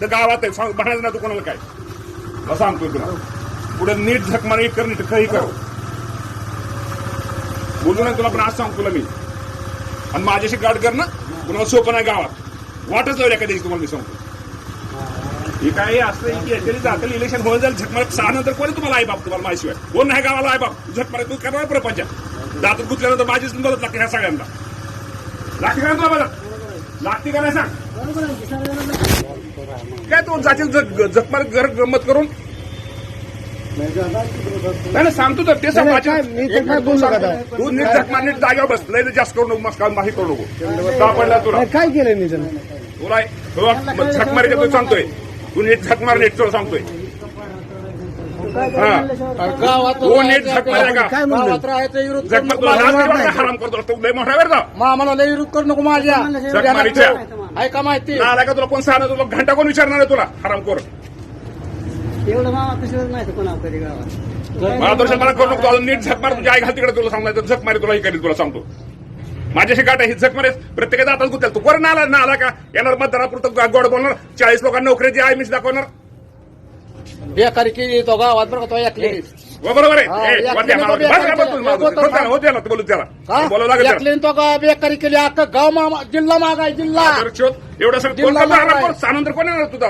इथं गावात आहे. सांग म्हणायचं ना तू कोणाला काय. मला सांगतोय तुला. पुढे नीट झक मार कर नीट काही कर. बोलू नाही तुला पण आज सांगतो तुला मी. आणि माझ्याशी गाड कर ना. कुणाला सोपं नाही गावात. वाटच लावली एका दिवशी तुम्हाला मी सांगतो. हे काय असं की याच्याने जातील इलेक्शन होऊन जाईल झकमार सहा नंतर कोणी तुम्हाला आई बाप तुम्हाला माहिशिवाय कोण नाही गावाला आई बाप? झकमार तू करणार प्रपंच. दातून गुतल्यानंतर माझीच मदत लागते ह्या सगळ्यांना. लागते का तुला मदत लागते का नाही सांग? काय तू जातील झकमार घर गंमत करून? नाही नाही, सांगतो तर ते सांग माझ्या- मी तर काय बोललो का आता? तू नीट झकमार नीट जागेवर बस लय जास्त करू नको मस्त माही करू नको. का पडला तुला. काय केलं निधन तुला तुला झक मारायचं तू सांगतोय. तू नीट झक मार नीट तुला सांगतोय. हा? हराम करतो तू लय मोठा वेळ जा मामाला लय विरोध करू नको माझ्या. ऐका माहिती? ना आला का तुला कोण सांगणार? तुला घंटा कोण विचारणार आहे तुला? हराम कर एवढं मामा नाही गावात? मला करू नको. अजून नीट झक मार. तुझ्या आई घाल तिकडे तुला सांगणार झक मारी तुला हे करील तुला सांगतो. माझ्याशी गाठ आहे ही झक मारे प्रत्येकाचा आता गुतेल तू कोण आला ना आला का? येणार मतदारापुरतं गोड बोलणार. चाळीस लोकांना नोकरीची आहे मीच दाखवणार. बेकारी केली तो गावात बरं का तो ऐकले? बरोबर आहे. हा, वरती आहे, बोलू त्याला बोलावं लागेल. तो का बेकारी केली अख्खा गाव मामा जिल्हा मागाय जिल्हा. एवढं सगळं सानंतर कोण येणार तुझा?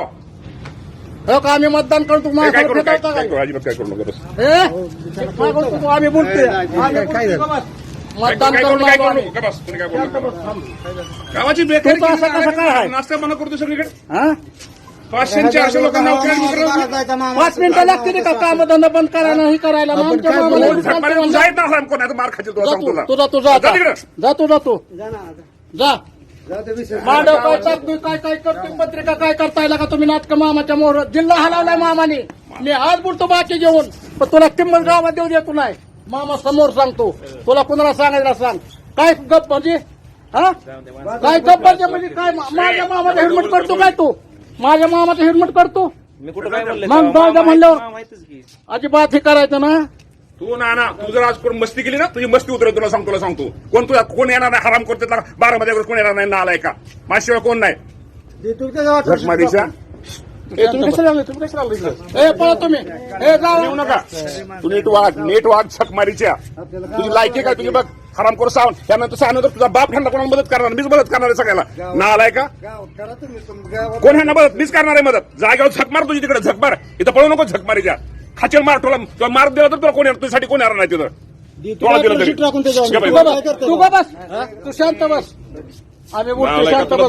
हो का आम्ही मतदान करू काय? फिरवता काय? करू काय करू नको? आम्ही बोलतोय. काय मतदान करू. गावाची बेकारी तुमचं असं कसं काय आहे? नाश्ता बंद करतो सगळीकडे. हा? पाचशे आणि चारशे लोकांना नोकऱ्या नोकऱ्या- पाच मिनिटं लागते का? काम धंदा बंद करायला हे करायला? मग आमच्या मामाला. जायत मार खातील तुला जा सांगतो तू तुला. तुझा तुझा जा आता तिकडं. जा तू जा तू. जा मांडव काय टाकतोय काय काय करतोय पत्रिका काय करताय का तुम्ही नाटक मामाच्या मोहर जिल्हा हलवलाय मामाने. मी आज बोलतो बाकी जेवण पण तुला किंमत गावात देऊ देतो नाही. मामा समोर सांगतो. तुला कुणाला सांगायला सांग. काय गप म्हणजे? हा? काय गप म्हणजे म्हणजे काय? मा- माझ्या मामाचा हिरमट करतो काय तू? माझ्या मामाचा हिरमट करतो मी कुठं काय म्हणलं? मग दादा म्हणल्यावर माहितच की. अजिबात हे करायचं ना. तू ना ना तू जर आज कोण मस्ती केली ना तुझी मस्ती उतरेल तुला सांगतो तुला सांगतो कोण तुला कोण येणार नाही हराम करते बारा मध्ये कोण येणार नाही ना आलाय का माझ्याशिवाय कोण नाही. ए, तुम्ही कशाला आले? तुम्ही कशाला आले इकडं? ए पळा तुम्ही. ए जाऊ येऊ नका. तू नीट वाग नीट वाग झकमारीच्या तुझी लायकी काय? तुझी बघ हराम करू सांग त्यानंतर सांगणार तुझा बाप ह्यांना कोणाला मदत करणार? मीच मदत करणार आहे सगळ्याला ना आलाय का? कोण ह्यांना मदत? मीच करणार आहे मदत. जागेवर झक मार तुझी तिकडे झक मार. इथं पळू नको झक मारीच्या खाचेल मार तुला तुला मार दिला तर तुला कोण येणार? तुझ्यासाठी कोण येणार नाही तिथं? तुला दिलं तरी. तू बस. तू शांत बस. आम्ही बोलतो नालायका, शांत तुला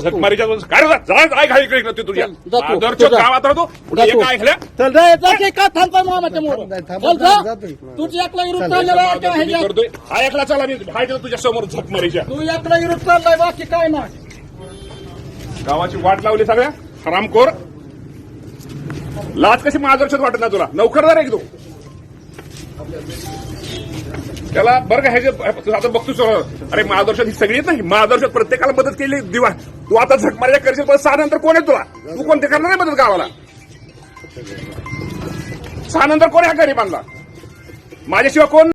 काय रे जा, जा, तुझ्या चल, जा तू, आदरच्या तू जा. गावात राहतो. जा तू. काय ऐकल्या चल रे जा की का थांबतोय मामाच्या मोर? नाही, थांबत चल नाही, जा जातोय. तुझी एकला विरुद्ध चाललेला आहे का मी ह्याच्यात? करतोय. हा एकला चला मी तुझ्या समोर तू एकला विरुद्ध चाललाय बाकी काय नाही. गावाची वाट लावली सगळ्या. हरामखोर लाज कशी मार्गदर्शक वाटत नाही तुला? नोकरदार आहे की तू त्याला बरं का ह्याचे तू आता बघतोस अरे महादर्शन ही सगळी नाही. ना प्रत्येकाला मदत केली दिवा. तू आता झक मारायला करशील पण सहा नंतर कोण आहे तुला? तू कोणते करणार नाही मदत गावाला? सहा नंतर कोण आहे गरीबांना? माझ्याशिवाय कोण